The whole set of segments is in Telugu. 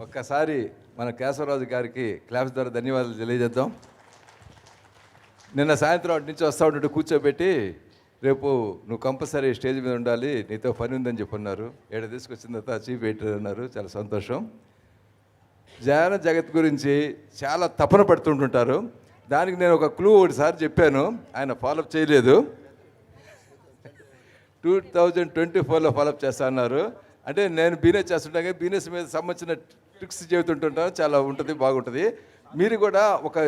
ఒక్కసారి మన కేశవరాజు గారికి క్లాప్స్ ద్వారా ధన్యవాదాలు తెలియజేద్దాం. నిన్న సాయంత్రం అటు నుంచి వస్తా ఉంటుంటే కూర్చోబెట్టి రేపు నువ్వు కంపల్సరీ స్టేజ్ మీద ఉండాలి నీతో పని ఉందని చెప్పున్నారు ఏడ తీసుకొచ్చిన తర్వాత చీఫ్ ఎడిటర్ అన్నారు చాలా సంతోషం. ధ్యాన జగత్ గురించి చాలా తపన పడుతుంటుంటారు. దానికి నేను ఒక క్లూ ఒకటిసారి చెప్పాను ఆయన ఫాలోఅప్ చేయలేదు. టూ థౌజండ్ ట్వంటీ ఫోర్లో ఫాలోఅప్ చేస్తా అన్నారు. అంటే నేను బీనెస్ చేస్తుంటాగా బీనెస్ మీద సంబంధించిన ట్రిక్స్ చెబుతుంటుంటారు. చాలా ఉంటుంది బాగుంటుంది. మీరు కూడా ఒక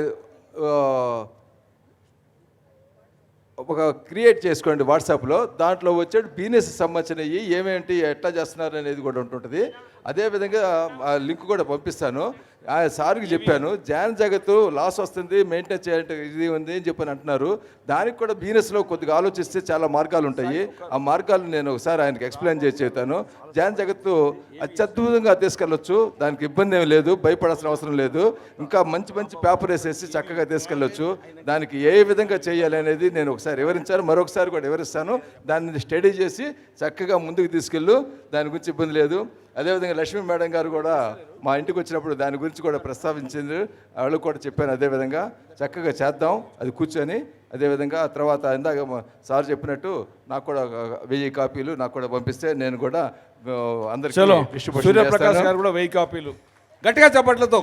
ఒక క్రియేట్ చేసుకోండి వాట్సాప్లో. దాంట్లో వచ్చేటి బిజినెస్ సంబంధించినవి ఏమేంటి ఎట్లా చేస్తున్నారు అనేది కూడా ఉంటుంటుంది. అదేవిధంగా లింక్ కూడా పంపిస్తాను. ఆ సార్కి చెప్పాను జాన్ జగత్తు లాస్ వస్తుంది మెయింటైన్ చేయాలంటే ఇది ఉంది అని చెప్పని అంటున్నారు. దానికి కూడా బిజినెస్లో కొద్దిగా ఆలోచిస్తే చాలా మార్గాలు ఉంటాయి. ఆ మార్గాలు నేను ఒకసారి ఆయనకి ఎక్స్ప్లెయిన్ చేసి చెబుతాను. జాన్ జగత్తు అత్యద్భుతంగా తీసుకెళ్ళొచ్చు దానికి ఇబ్బంది ఏం లేదు భయపడాల్సిన అవసరం లేదు. ఇంకా మంచి మంచి పేపర్ వేసేసి చక్కగా తీసుకెళ్ళొచ్చు. దానికి ఏ విధంగా చేయాలి అనేది నేను ఒకసారి వివరించాను మరొకసారి కూడా వివరిస్తాను దాన్ని స్టడీ చేసి చక్కగా ముందుకు తీసుకెళ్ళు. దాని గురించి ఇబ్బంది లేదు. అదేవిధంగా లక్ష్మీ మేడం గారు కూడా మా ఇంటికి వచ్చినప్పుడు దాని గురించి కూడా ప్రస్తావించింది వాళ్ళు కూడా చెప్పాను అదేవిధంగా చక్కగా చేద్దాం. అది కూర్చొని అదేవిధంగా తర్వాత ఇందాక సార్ చెప్పినట్టు నాకు కూడా వెయ్యి కాపీలు నాకు కూడా పంపిస్తే నేను కూడా అందరికీ సూర్యప్రకాష్. గారు కూడా వెయ్యి కాపీలు. గట్టిగా చప్పట్లతో